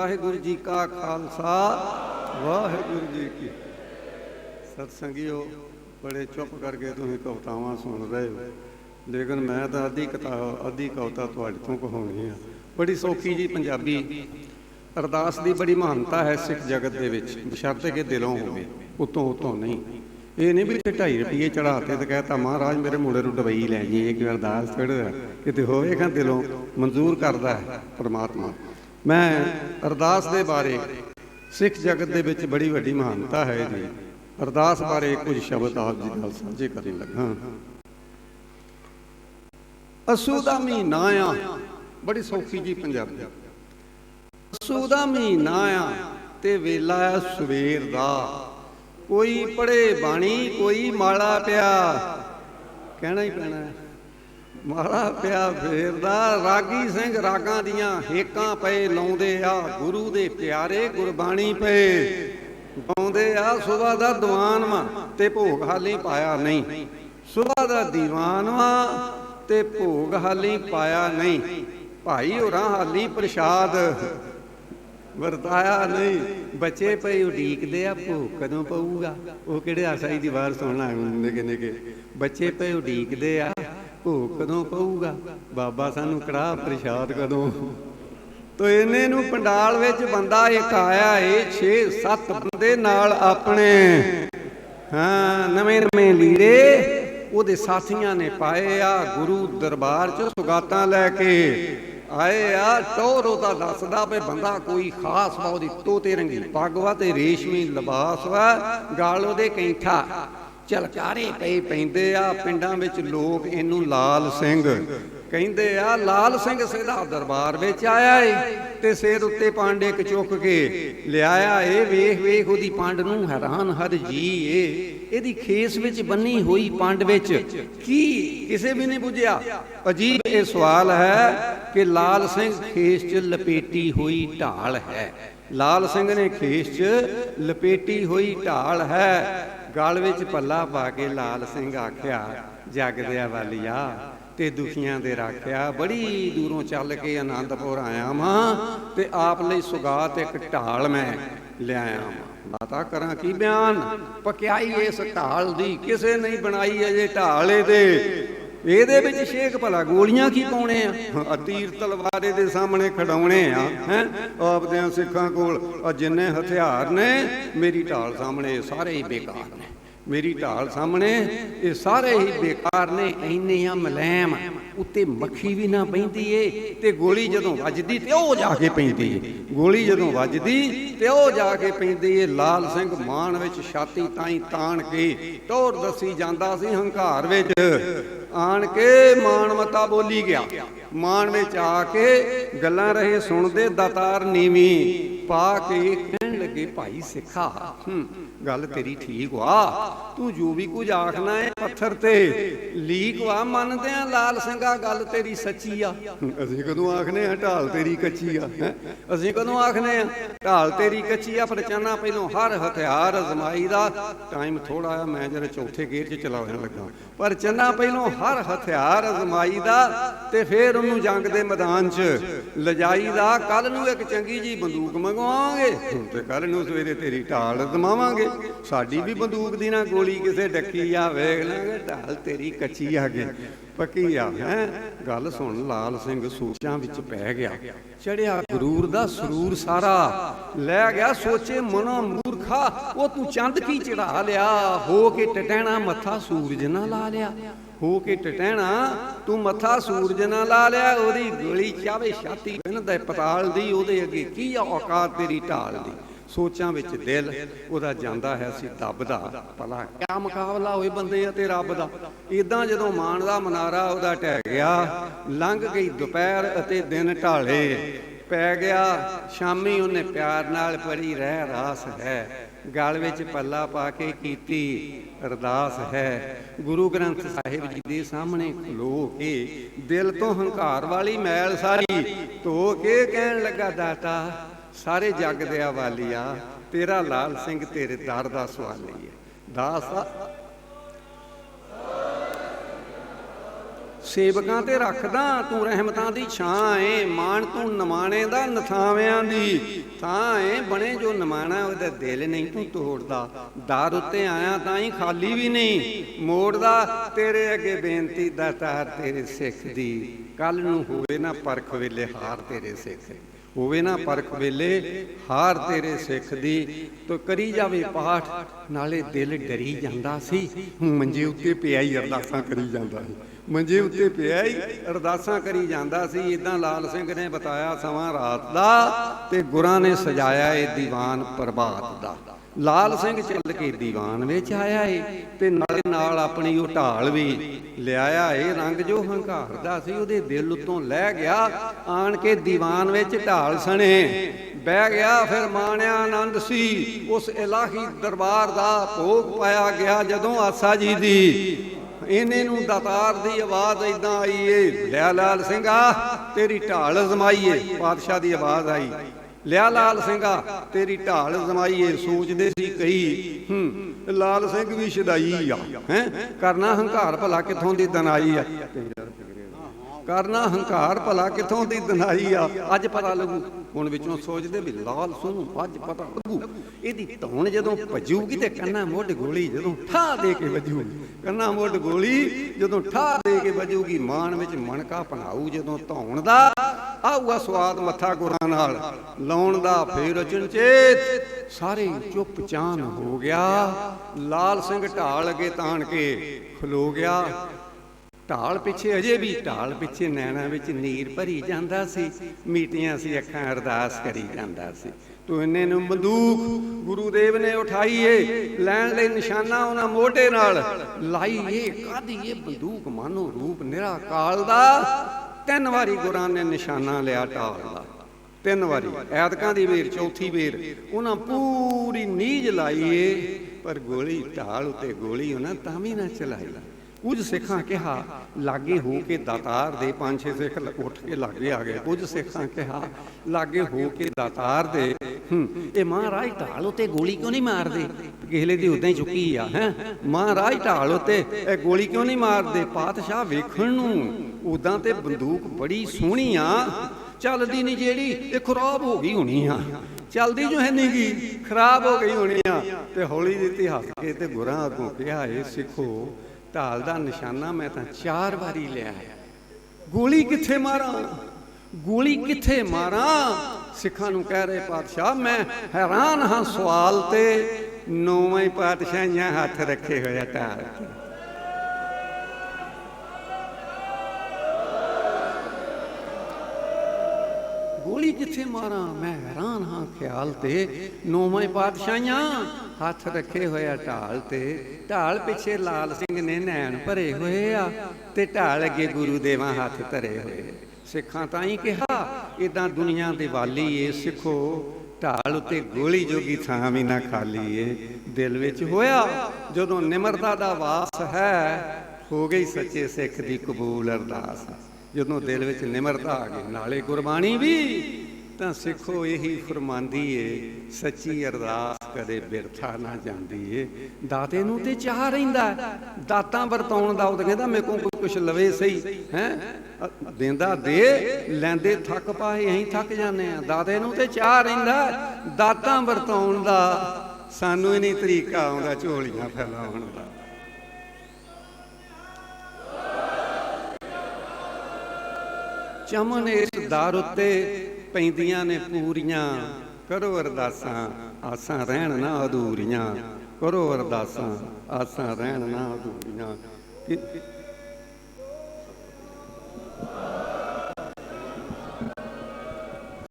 ਵਾਹਿਗੁਰੂ ਜੀ ਕਾ ਖਾਲਸਾ, ਵਾਹਿਗੁਰੂ ਜੀ ਕੀ ਸਤ ਬੜੇ ਚੁੱਪ ਕਰਕੇ ਤੁਸੀਂ ਕਵਤਾਵਾਂ ਸੁਣ ਰਹੇ ਹੋ। ਲੇਕਿਨ ਮੈਂ ਤਾਂ ਅੱਧੀ ਕਿਤਾਬ ਅੱਧੀ ਕਵਤਾ ਤੁਹਾਡੇ ਤੋਂ ਕਹਾਉਣੀ ਆ। ਬੜੀ ਸੌਖੀ ਜੀ ਪੰਜਾਬੀ। ਅਰਦਾਸ ਦੀ ਬੜੀ ਮਹਾਨਤਾ ਹੈ ਸਿੱਖ ਜਗਤ ਦੇ ਵਿੱਚ। ਬਸ਼ਰਤੇ ਕਿ ਦਿਲੋਂ ਹੋਵੇ, ਉਤੋਂ ਉਤੋਂ ਨਹੀਂ। ਇਹ ਨਹੀਂ ਵੀ ਤੇ 2.5 ਰੁਪਏ ਚੜਾਤੇ ਤੇ ਕਹਤਾ, ਮਹਾਰਾਜ, ਮੇਰੇ ਮੁੰਡੇ ਨੂੰ ਡਬਈ ਲੈ ਜੀ ਕਿ ਅਰਦਾਸ ਥੋੜਾ ਕਿਤੇ ਹੋਵੇਗਾ ਦਿਲੋਂ? ਮਨਜ਼ੂਰ ਕਰਦਾ ਹੈ ਪ੍ਰਮਾਤਮਾ। ਮੈਂ ਅਰਦਾਸ ਦੇ ਬਾਰੇ ਸਿੱਖ ਜਗਤ ਦੇ ਵਿੱਚ ਬੜੀ ਵੱਡੀ ਮਹਾਨਤਾ ਹੈ ਜੀ। ਅਰਦਾਸ ਬਾਰੇ ਕੁਝ ਸ਼ਬਦ ਆਪ ਜੀ ਨਾਲ ਸਾਂਝੇ ਕਰਨ ਲੱਗਾ ਅਸੂ ਦਾ ਮਹੀਨਾ ਆ। ਬੜੀ ਸੌਖੀ ਜੀ ਪੰਜਾਬੀ। ਅਸੂ ਦਾ ਮਹੀਨਾ ਆ ਤੇ ਵੇਲਾ ਆ ਸਵੇਰ ਦਾ। ਕੋਈ ਪੜੇ ਬਾਣੀ, ਕੋਈ ਮਾਲਾ ਪਿਆ। ਕਹਿਣਾ ਹੀ ਪੈਣਾ। ਹੈ। ਮਾਰਾ ਪਿਆ ਫੇਰ ਦਾ। ਰਾਗੀ ਸਿੰਘ ਰਾਗਾਂ ਦੀਆਂ ਹੇਕਾਂ ਪਏ ਲਾਉਂਦੇ ਆ। ਗੁਰੂ ਦੇ ਪਿਆਰੇ ਗੁਰਬਾਣੀ ਪਏ। ਗਾਉਂਦੇ ਆ, ਸੁਬਾ ਦਾ ਦੀਵਾਨ ਵਾ ਤੇ ਭੋਗ ਹਾਲੀ ਪਾਇਆ ਨਹੀਂ। ਸੁਬਾ ਦਾ ਦੀਵਾਨ ਵਾ ਤੇ ਭੋਗ ਹਾਲੀ ਪਾਇਆ ਨਹੀਂ। ਭਾਈ ਹੋਰਾਂ ਹਾਲੀ ਪ੍ਰਸ਼ਾਦ ਵਰਤਾਇਆ ਨਹੀਂ। ਬੱਚੇ ਪਈ ਉਡੀਕਦੇ ਆ, ਭੋਗ ਕਦੋਂ ਪਊਗਾ? ਉਹ ਕਿਹੜੇ ਆਸਾਈ ਦੀ ਵਾਰ ਸੁਣਨਾ ਨਿੱਕੇ ਨਿੱਕੇ। ਬੱਚੇ ਪਈ ਉਡੀਕਦੇ ਆ ਭੋਗ ਕਦੋਂ ਪਊਗਾ? ਬਾਬਾ ਸਾਨੂੰ ਕੜਾਹ ਪ੍ਰਸ਼ਾਦ ਕਦੋਂ? ਤੋ ਇਹਨੇ ਨੂੰ ਪੰਡਾਲ ਵਿੱਚ ਬੰਦਾ ਇੱਕ ਆਇਆ ਏ 6 7 ਬੰਦੇ ਨਾਲ ਆਪਣੇ। ਹਾਂ, ਨਵੇਂ ਨਵੇਂ ਲੀੜੇ ਉਹਦੇ ਸਾਥੀਆਂ ਨੇ ਪਾਏ ਆ, ਗੁਰੂ ਦਰਬਾਰ 'ਚ ਸੁਗਾਤਾਂ ਲੈ ਕੇ। ਆਏ ਆ ਟੋਰ ਉਹਦਾ ਦੱਸਦਾ ਵੀ ਬੰਦਾ ਕੋਈ ਖਾਸ ਵਾ, ਉਹਦੀ ਤੋਤੇ ਰੰਗੀ ਪੱਗ ਵਾ ਤੇ ਰੇਸ਼ਮੀ ਲਿਬਾਸ ਵਾ, ਗਾਲ ਉਹਦੇ ਕੈਂਠਾ। ਚਲਕਾਰੇ ਪਏ ਪੈਂਦੇ ਆ, ਪਿੰਡਾਂ ਵਿੱਚ ਲੋਕ ਇਹਨੂੰ ਲਾਲ ਸਿੰਘ ਕਹਿੰਦੇ ਆ। ਲਾਲ ਸਿੰਘ ਸਿੱਧਾ ਦਰਬਾਰ ਵਿੱਚ ਆਇਆ ਏ ਤੇ ਸਿਰ ਉੱਤੇ ਪਾਂਡੇ ਇੱਕ ਕੇ ਲਿਆਇਆ ਏ। ਵੇਖ ਵੇਖ ਉਹਦੀ ਪਾਂਡ ਨੂੰ ਹੈਰਾਨ ਹਰ ਜੀ ਏ। ਇਹਦੀ ਖੇਸ ਵਿੱਚ ਬੰਨੀ ਹੋਈ ਪੰਡ ਵਿੱਚ ਕੀ ਕਿਸੇ ਵੀ ਨਹੀਂ ਬੁੱਝਿਆ? ਅਜੀਬ ਇਹ ਸਵਾਲ ਹੈ ਕਿ ਲਾਲ ਸਿੰਘ ਖੇਸ 'ਚ ਲਪੇਟੀ ਹੋਈ ਢਾਲ ਹੈ। ਲਾਲ ਸਿੰਘ ਨੇ ਖੇਸ 'ਚ ਲਪੇਟੀ ਹੋਈ ਢਾਲ ਹੈ। ਗਲ ਵਿੱਚ ਪੱਲਾ ਪਾ ਕੇ ਲਾਲ ਸਿੰਘ ਆਖਿਆ, ਜਗ ਦਿਆ ਤੇ ਦੁਖੀਆਂ ਦੇ ਰਾਖਿਆ, ਬੜੀ ਦੂਰੋਂ ਚੱਲ ਕੇ ਆਨੰਦਪੁਰ ਆਇਆ ਵਾਂ, ਤੇ ਆਪ ਲਈ ਸੁਗਾਤ ਇੱਕ ਢਾਲ ਮੈਂ ਲਿਆਇਆ ਵਾਂ। ਮਾਤਾ, ਕਰਾਂ ਕੀ ਬਿਆਨ? ਪਕਿਆਈ ਇਸ ਢਾਲ ਦੀ, ਕਿਸੇ ਨਹੀਂ ਬਣਾਈ ਅਜੇ ਢਾਲ ਇਹਦੇ। ਇਹਦੇ ਵਿੱਚ ਸ਼ੇਖ ਭਲਾ ਗੋਲੀਆਂ ਕੀ ਪਾਉਣੇ ਆ? ਤੀਰ ਤਲਵਾਰੇ ਦੇ ਸਾਹਮਣੇ ਖੜਾਉਣੇ ਆ, ਹੈ? ਆਪਦਿਆਂ ਸਿੱਖਾਂ ਕੋਲ ਆ ਜਿੰਨੇ ਹਥਿਆਰ ਨੇ, ਮੇਰੀ ਢਾਲ ਸਾਹਮਣੇ ਇਹ ਸਾਰੇ ਹੀ ਬੇਕਾਰ ਨੇ। ਮੇਰੀ ਢਾਲ ਸਾਹਮਣੇ ਇਹ ਸਾਰੇ ਹੀ ਬੇਕਾਰ ਨੇ ਇੰਨੇ ਆ ਮਲੈਮ ਉੱਤੇ ਮੱਖੀ ਵੀ ਨਾ ਪੈਂਦੀ ਏ ਤੇ ਗੋਲੀ ਜਦੋਂ ਵੱਜਦੀ ਤੇ ਉਹ ਜਾ ਕੇ ਪੈਂਦੀ ਏ। ਗੋਲੀ ਜਦੋਂ ਵੱਜਦੀ ਤੇ ਉਹ ਜਾ ਕੇ ਪੈਂਦੀ ਏ। ਲਾਲ ਸਿੰਘ ਮਾਨ ਵਿੱਚ ਛਾਤੀ ਤਾਈ ਤਾਣ ਕੇ ਟੋਰ ਦੱਸੀ ਜਾਂਦਾ ਸੀ ਹੰਕਾਰ ਵਿੱਚ। ਆਣ ਕੇ ਮਾਨ ਮਤਾ ਬੋਲੀ ਗਿਆ। ਮਾਨ ਵਿੱਚ ਆ ਕੇ ਗੱਲਾਂ ਰਹੇ ਸੁਣਦੇ ਦਾਤਾਰ ਨੀਵੀਂ। ਪਾ ਕੇ ਕਹਿਣ ਲੱਗੇ ਭਾਈ ਸਿੱਖਾ ਗੱਲ ਤੇਰੀ ਠੀਕ ਵਾ। ਤੂੰ ਜੋ ਵੀ ਕੁਝ ਆਖਣਾ ਹੈ ਪੱਥਰ ਤੇ। ਲੀਕ ਵਾ ਮੰਨਦੇ ਆ ਲਾਲ ਸਿੰਘਾ ਗੱਲ ਤੇਰੀ ਸੱਚੀ ਆ? ਅਸੀਂ ਕਦੋਂ ਆਖਨੇ ਆ ਢਾਲ ਤੇਰੀ ਕੱਚੀ ਆ ਅਸੀਂ ਕਦੋਂ ਆਖਨੇ ਆ ਢਾਲ ਤੇਰੀ ਕੱਚੀ ਆ? ਪਰ ਚਾਹਨਾ ਪਹਿਲੋਂ ਹਰ ਹਥਿਆਰ ਅਜ਼ਮਾਈ ਦਾ। ਟਾਈਮ ਥੋੜਾ ਆ, ਮੈਂ ਜਰਾ ਚੌਥੇ ਗੇਰ 'ਚ ਚਲਾਉਣ ਲੱਗਾ। ਪਰ ਚੰਨਾ ਪਹਿਲੋਂ ਹਰ ਹਥਿਆਰ ਅਜ਼ਮਾਈ ਦਾ ਤੇ ਫੇਰ ਉਹਨੂੰ ਜੰਗ ਦੇ ਮੈਦਾਨ 'ਚ ਲਜਾਈ ਦਾ। ਕੱਲ ਨੂੰ ਇੱਕ ਚੰਗੀ ਜੀ ਬੰਦੂਕ ਮੰਗਵਾਵਾਂਗੇ ਤੇ ਕੱਲ ਨੂੰ ਸਵੇਰੇ ਤੇਰੀ ਢਾਲ ਅਜ਼ਮਾਵਾਂਗੇ। ਸਾਡੀ ਵੀ ਬੰਦੂਕ ਦੀ ਨਾ ਗੋਲੀ ਕਿਸੇ ਡੱਕੀ ਆ, ਵੇਖ ਲਾਂਗੇ, ਢਾਲ ਤੇਰੀ ਕੱਚੀ ਆ ਗਈ ਪੱਕੀ ਆ, ਹੈ? ਗੱਲ ਸੁਣ, ਲਾਲ ਸਿੰਘ ਸੋਚਾਂ ਵਿੱਚ ਪੈ ਗਿਆ। ਚੜਿਆ ਗਰੂਰ ਦਾ ਸਰੂਰ ਸਾਰਾ। ਲੈ ਗਿਆ, ਸੋਚੇ ਮਨੋਂ ਮੂਰਖਾ, ਉਹ ਤੂੰ ਚੰਦ ਕੀ ਚੜਾ ਲਿਆ? ਹੋ ਕੇ ਟਟੈਣਾ ਮੱਥਾ ਸੂਰਜ ਨਾ ਲਾ ਲਿਆ। ਹੋ ਕੇ ਟਟਹਿਣਾ ਤੂੰ ਮੱਥਾ ਸੂਰਜ ਨਾ ਲਾ ਲਿਆ, ਉਹਦੀ ਗੋਲੀ ਚਾਵੇ ਛਾਤੀ ਬਿੰਨਦਾ ਪਤਾਲ ਦੀ, ਉਹਦੇ ਅੱਗੇ ਕੀ ਆ ਔਕਾਤ ਤੇਰੀ ਢਾਲ ਦੀ? ਸੋਚਾਂ ਵਿੱਚ ਦਿਲ, ਉਹਦਾ ਜਾਂਦਾ ਹੈ ਸੀ ਦੱਬ ਦਾ ਭਲਾ ਕਿਆ ਮੁਕਾਬਲਾ ਹੋਏ ਬੰਦੇ ਅਤੇ ਰੱਬ ਦਾ? ਇਦਾਂ ਜਦੋਂ ਮਾਨ ਦਾ ਮਨਾਰਾ ਉਹਦਾ ਟਹਿ ਗਿਆ, ਲੰਘ ਗਈ ਦੁਪਹਿਰ ਅਤੇ ਦਿਨ ਢਾਲੇ। ਪੈ ਗਿਆ, ਸ਼ਾਮੀ ਉਹਨੇ ਪਿਆਰ ਨਾਲ ਪੜੀ ਰਹਿ ਰਾਸ ਹੈ। ਗਲ ਵਿੱਚ ਪੱਲਾ ਪਾ ਕੇ ਕੀਤੀ, ਅਰਦਾਸ ਹੈ। ਗੁਰੂ ਗ੍ਰੰਥ ਸਾਹਿਬ ਜੀ ਦੇ ਸਾਹਮਣੇ ਖਲੋ ਕੇ ਦਿਲ ਤੋਂ ਹੰਕਾਰ ਵਾਲੀ ਮੈਲ ਸਾਰੀ ਧੋ ਕੇ ਕਹਿਣ ਲੱਗਾ, ਦਾਤਾ, ਸਾਰੇ ਜੱਗ ਦੇ ਵਾਲੀਆ ਤੇਰਾ ਲਾਲ ਸਿੰਘ ਤੇਰੇ ਦਰ ਦਾ ਸਵਾਲੀ ਹੈ। ਦਾਸ ਸੇਵਕਾਂ ਤੇ ਰੱਖਦਾ, ਤੂੰ ਰਹਿਮਤਾਂ ਦੀ ਛਾਂ ਏ, ਮਾਣ ਤੂੰ ਨਮਾਣੇ ਦਾ, ਨਥਾਵਿਆਂ ਦੀ। ਤਾਂ ਏ ਬਣੇ ਜੋ ਨਮਾਣਾ, ਉਹਦਾ ਦਿਲ ਨਹੀਂ ਤੂੰ ਤੋੜਦਾ। ਦਰ ਉੱਤੇ ਆਇਆ ਤਾਂ ਹੀ ਖਾਲੀ ਵੀ ਨਹੀਂ। ਮੋੜਦਾ, ਤੇਰੇ ਅੱਗੇ ਬੇਨਤੀ ਦਾਤਾਰ ਤੇਰੇ ਸਿੱਖ ਦੀ। ਕੱਲ ਨੂੰ ਹੋਵੇ ਨਾ ਪਰਖ ਵੇਲੇ ਹਾਰ ਤੇਰੇ ਸਿੱਖ ਹੋਵੇ ਨਾ ਪਰਖ ਵੇਲੇ ਹਾਰ ਤੇਰੇ ਸਿੱਖ ਦੀ। ਤੋ ਕਰੀ ਜਾਵੇ ਪਾਠ, ਨਾਲੇ ਦਿਲ ਡਰੀ ਜਾਂਦਾ ਸੀ। ਮੰਜੇ ਉੱਤੇ ਪਿਆ ਹੀ ਅਰਦਾਸਾਂ ਕਰੀ ਜਾਂਦਾ ਸੀ। ਮੰਜੇ ਉੱਤੇ ਪਿਆ ਹੀ, ਅਰਦਾਸਾਂ ਕਰੀ ਜਾਂਦਾ ਸੀ ਇਦਾਂ ਲਾਲ ਸਿੰਘ ਨੇ ਬਤਾਇਆ ਸਮਾਂ ਰਾਤ ਦਾ ਤੇ ਗੁਰਾਂ ਨੇ ਸਜਾਇਆ ਇਹ ਦੀਵਾਨ ਪ੍ਰਭਾਤ ਦਾ। ਲਾਲ ਸਿੰਘ ਚੱਲ ਕੇ ਦੀਵਾਨ ਵਿੱਚ ਆਇਆ ਏ ਤੇ ਨਾਲੇ ਨਾਲ ਆਪਣੀ ਉਹ ਢਾਲ ਵੀ ਲਿਆਇਆ ਏ, ਰੰਗ ਜੋ ਹੰਕਾਰ ਦਾ ਸੀ, ਉਹਦੇ ਦਿਲ ਉਤੋਂ ਲੈ ਗਿਆ, ਆਣ ਕੇ ਦੀਵਾਨ ਵਿੱਚ ਢਾਲ ਸਣੇ। ਬਹਿ ਗਿਆ, ਫਿਰ ਮਾਣਿਆ ਆਨੰਦ ਸੀ, ਉਸ ਇਲਾਹੀ ਦਰਬਾਰ ਦਾ ਭੋਗ ਪਾਇਆ ਗਿਆ ਜਦੋਂ ਆਸਾ ਜੀ ਦੀ ਇਹਨੇ ਨੂੰ ਦਾਤਾਰ ਦੀ ਆਵਾਜ਼ ਇਦਾਂ ਆਈ, ਏ ਲਿਆ ਲਾਲ ਸਿੰਘਾ, ਤੇਰੀ ਢਾਲ ਅਜ਼ਮਾਈਏ ਪਾਤਸ਼ਾਹ ਦੀ ਆਵਾਜ਼ ਆਈ ਲਿਆ ਲਾਲ ਸਿੰਘਾ, ਤੇਰੀ ਢਾਲ ਜ਼ਮਾਈਏ। ਸੋਚਦੇ ਸੀ ਕਈ, ਹੂੰ, ਲਾਲ ਸਿੰਘ ਵੀ ਸ਼ਦਾਈ ਆ, ਹੈ? ਕਰਨਾ ਹੰਕਾਰ ਭਲਾ ਕਿੱਥੋਂ ਦੀ ਦਨਾਈ ਆ? ਕਰਨਾ ਹੰਕਾਰ ਭਲਾ ਕਿੱਥੋਂ ਦੀ ਦਨਾਈ ਆ? ਅੱਜ ਪਤਾ ਲੱਗੂ। ਹੁਣ ਵਿੱਚੋਂ ਸੋਚਦੇ ਵੀ ਲਾਲ ਸੁਣੂ ਅੱਜ ਪਤਾ ਲੱਗੂ। ਇਹਦੀ ਧੌਣ ਜਦੋਂ ਭਜੂਗੀ ਤੇ ਕੰਨਾ ਮੁੱਢ ਗੋਲੀ ਜਦੋਂ ਠਾ ਦੇ ਕੇ ਵੱਜੂਗੀ। ਕੰਨਾ ਮੁੱਢ ਗੋਲੀ ਜਦੋਂ ਠਾ ਦੇ ਕੇ ਵੱਜੂਗੀ ਮਾਨ ਵਿੱਚ ਮਣਕਾ ਪਣਾਊ ਜਦੋਂ ਧੌਣ ਦਾ। ਆਊਗਾ ਸਵਾਦ ਮੱਥਾ ਗੁਰਾਂ ਨਾਲ, ਲਾਉਣ ਦਾ ਫੇਰ ਚੇਤ ਸਾਰੇ ਚੁੱਪ ਚਾਨ ਹੋ ਗਿਆ। ਲਾਲ ਸਿੰਘ ਢਾਲ ਅਗੇ ਤਾਣ ਕੇ ਖਲੋ ਗਿਆ। ਢਾਲ ਪਿੱਛੇ ਅਜੇ ਵੀ ਢਾਲ ਪਿੱਛੇ ਨੈਣਾ ਵਿੱਚ ਨੀਰ ਭਰੀ ਜਾਂਦਾ ਸੀ, ਮੀਟੀਆਂ ਸੀ, ਅੱਖਾਂ ਅਰਦਾਸ ਕਰੀ ਜਾਂਦਾ ਸੀ। ਤੂੰ ਇਹਨੇ ਨੂੰ ਬੰਦੂਕ ਗੁਰੂ ਦੇਵ ਨੇ ਉਠਾਈ ਏ ਲੈਣ ਲਈ ਨਿਸ਼ਾਨਾ ਉਹਨਾਂ ਮੋਢੇ ਨਾਲ ਲਾਈ ਏ ਕਾਦੀ ਇਹ ਬੰਦੂਕ? ਮਾਨੋ ਰੂਪ ਨਿਰਾ ਕਾਲ ਦਾ। ਤਿੰਨ ਵਾਰੀ ਗੁਰਾਂ ਨੇ ਨਿਸ਼ਾਨਾ ਲਿਆ ਢਾਲ ਦਾ। ਤਿੰਨ ਵਾਰੀ, ਐਤਕਾਂ ਦੀ ਵੇਰ, ਚੌਥੀ ਵੇਰ, ਉਹਨਾਂ ਪੂਰੀ ਨੀਜ ਲਾਈ ਏ ਪਰ ਗੋਲੀ ਢਾਲ ਉਤੇ ਗੋਲੀ ਉਹਨਾਂ ਤਾਂ ਵੀ ਨਾ ਚਲਾਈ। ਕੁਝ ਸਿੱਖਾਂ ਕਿਹਾ, ਲਾਗੇ ਹੋ ਕੇ ਦਾਤਾਰ ਦੇ ਪੰਜ ਛੇ ਸਿੱਖ ਉੱਠ ਕੇ ਲਾਗੇ ਆ ਗਏ। ਕੁਝ ਸਿੱਖਾਂ ਕਿਹਾ, ਲਾਗੇ ਹੋ ਕੇ ਦਾਤਾਰ ਦੇ ਇਹ ਮਹਾਰਾਜ ਢਾਲ ਉਤੇ ਗੋਲੀ ਕਿਉਂ ਨਹੀਂ ਮਾਰਦੇ? ਕਿਹਲੇ ਦੀ ਉਦਾਂ ਹੀ ਚੁੱਕੀ ਆ, ਹੈ? ਮਹਾਰਾਜ ਢਾਲ ਉਤੇ ਇਹ ਗੋਲੀ ਕਿਉਂ ਨਹੀਂ ਮਾਰਦੇ? ਪਾਤਸ਼ਾਹ ਵੇਖਣ ਨੂੰ ਉਦਾਂ ਤੇ ਬੰਦੂਕ ਬੜੀ ਸੋਹਣੀ ਆ। ਚੱਲਦੀ ਨਹੀਂ ਜਿਹੜੀ, ਇਹ ਖਰਾਬ ਹੋ ਗਈ ਹੋਣੀ ਆ। ਚੱਲਦੀ ਜੋ ਹੈ ਨਹੀਂ ਗੀ ਖਰਾਬ ਹੋ ਗਈ ਹੋਣੀ ਆ। ਤੇ ਹੌਲੀ ਦਿੱਤੀ ਹੱਸ ਕੇ ਤੇ ਗੁਰਾਂ ਅੱਗੋਂ ਕਿਹਾ ਏ ਸਿੱਖੋ ਢਾਲ ਦਾ ਨਿਸ਼ਾਨਾ ਮੈਂ ਤਾਂ ਚਾਰ ਵਾਰੀ ਲਿਆ ਹੈ। ਗੋਲੀ ਕਿੱਥੇ ਮਾਰਾਂ? ਗੋਲੀ ਕਿੱਥੇ ਮਾਰਾਂ? ਸਿੱਖਾਂ ਨੂੰ ਕਹਿ ਰਹੇ ਪਾਤਸ਼ਾਹ, ਮੈਂ ਹੈਰਾਨ ਹਾਂ ਸਵਾਲ ਤੇ। ਨੌਵੇਂ ਪਾਤਸ਼ਾਹਾਂ ਹੱਥ ਰੱਖੇ ਹੋਇਆ ਢਾਲ। ਤੇ। ਗੋਲੀ ਕਿੱਥੇ ਮਾਰਾਂ? ਮੈਂ ਹੈਰਾਨ ਹਾਂ ਖਿਆਲ ਤੇ। ਨੌਵੇਂ ਪਾਤਸ਼ਾਹਾਂ ਹੱਥ ਰੱਖੇ ਹੋਇਆ ਢਾਲ ਤੇ, ਢਾਲ ਪਿੱਛੇ ਲਾਲ ਸਿੰਘ ਨੇ ਨੈਣ ਭਰੇ ਹੋਏ ਆ ਤੇ ਢਾਲ ਅੱਗੇ ਗੁਰੂ ਦੇਵਾਂ ਹੱਥ ਧਰੇ ਹੋਏ। ਸਿੱਖਾਂ ਤਾਂ ਹੀ ਕਿਹਾ ਇਦਾਂ ਦੁਨੀਆ ਦੇ ਵਾਲੀ ਏ ਸਿੱਖੋ, ਢਾਲ ਉਤੇ ਗੋਲੀ ਜੋਗੀ ਥਾਂ ਵੀ ਨਾ ਖਾਲੀ ਏ ਦਿਲ ਵਿੱਚ ਹੋਇਆ, ਜਦੋਂ ਨਿਮਰਤਾ ਦਾ ਵਾਸ ਹੈ, ਹੋ ਗਈ ਸੱਚੇ ਸਿੱਖ ਦੀ ਕਬੂਲ ਅਰਦਾਸ। ਜਦੋਂ ਦਿਲ ਵਿੱਚ ਨਿਮਰਤਾ ਆ ਗਈ, ਨਾਲੇ ਗੁਰਬਾਣੀ ਵੀ ਤਾਂ ਸਿੱਖੋ, ਇਹੀ ਫਰਮਾਂਦੀ ਏ, ਸੱਚੀ ਅਰਦਾਸ ਕਦੇ ਬਿਰਥਾ ਨਾ ਜਾਂਦੀ ਏ। ਦਾਤੇ ਨੂੰ ਤੇ ਚਾਹ ਰਹਿੰਦਾ, ਦਾਤਾਂ ਵਰਤਾਉਣ ਦਾ ਉਹ ਕਹਿੰਦਾ, ਮੇਰੇ ਕੋਲ ਕੁਛ ਲਵੇ ਸਹੀ, ਹੈ? ਦਿੰਦਾ ਦੇ, ਲੈਂਦੇ ਥੱਕ ਪਾਏ, ਅਸੀਂ ਥੱਕ ਜਾਂਦੇ ਆ ਦਾਤੇ ਨੂੰ ਤੇ ਚਾਹ ਰਹਿੰਦਾ, ਦਾਤਾਂ ਵਰਤਾਉਣ ਦਾ, ਸਾਨੂੰ ਹੀ ਨਹੀਂ ਤਰੀਕਾ ਆਉਂਦਾ ਝੋਲੀਆਂ ਫੈਲਾਉਣ ਦਾ। ਚਮਨ ਇਸ ਦਰ ਉੱਤੇ ਪੈਂਦੀਆਂ ਨੇ ਪੂਰੀਆਂ, ਕਰੋ ਅਰਦਾਸਾਂ, ਆਸਾਂ ਰਹਿਣ ਨਾ ਅਧੂਰੀਆਂ, ਕਰੋ ਅਰਦਾਸਾਂ, ਆਸਾਂ ਰਹਿਣ ਨਾ ਅਧੂਰੀਆਂ।